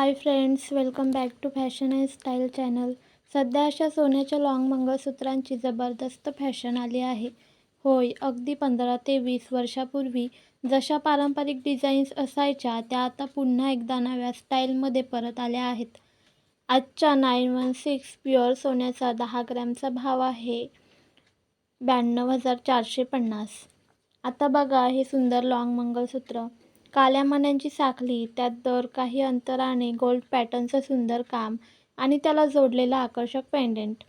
Hi friends welcome back to fashion and style channel सध्या अशा सोन्याच्या लाँग मंगळसूत्रांची जबरदस्त फॅशन आली आहे. होय अगदी पंधरा ते वीस वर्षापूर्वी जशा पारंपरिक डिझाईन्स असायच्या त्या आता पुन्हा एकदा नव्या स्टाईलमध्ये परत आल्या आहेत. आजच्या नाईन वन सिक्स प्युअर सोन्याचा दहा ग्रॅमचा भाव आहे ब्याण्णव हजार चारशे पन्नास. आता बघा हे सुंदर लाँग मंगळसूत्र. काल्या मण्यांची साखळी त्यात दर काही अंतराने गोल्ड पॅटर्नचं सुंदर काम आणि त्याला जोडलेला आकर्षक पेंडेंट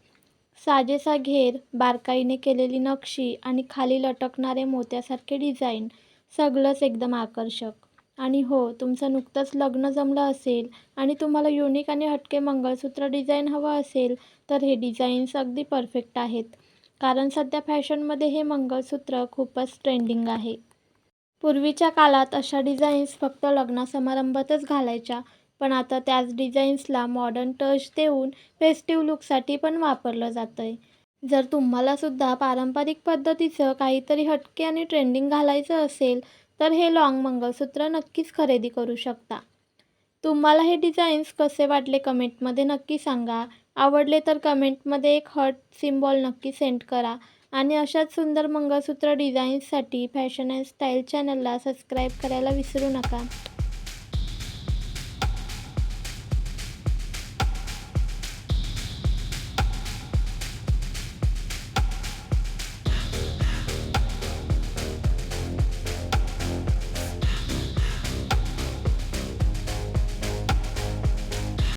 साजेसा घेर बारकाईने केलेली नक्षी आणि खाली लटकणारे मोत्यासारखे डिझाईन सगळंच एकदम आकर्षक. आणि हो तुमचं नुकतंच लग्न जमलं असेल आणि तुम्हाला युनिक आणि हटके मंगळसूत्र डिझाईन हवं असेल तर हे डिझाईन्स अगदी परफेक्ट आहेत. कारण सध्या फॅशनमध्ये हे मंगळसूत्र खूपच ट्रेंडिंग आहे. पूर्वीच्या काळात अशा डिझाईन्स फक्त लग्नासमारंभातच घालायच्या पण आता त्याच डिझाईन्सला मॉडर्न टच देऊन फेस्टिव्ह लुकसाठी पण वापरलं जातं आहे जर तुम्हालासुद्धा पारंपरिक पद्धतीचं काहीतरी हटके आणि ट्रेंडिंग घालायचं असेल तर हे लाँग मंगळसूत्र नक्कीच खरेदी करू शकता. तुम्हाला हे डिझाईन्स कसे वाटले कमेंटमध्ये नक्की सांगा. आवडले तर कमेंटमध्ये एक हर्ट सिम्बॉल नक्की सेंड करा. आणि अशाच सुंदर मंगळसूत्र डिझाईन्ससाठी फॅशन अँड स्टाईल चॅनलला सबस्क्राईब करायला विसरू नका.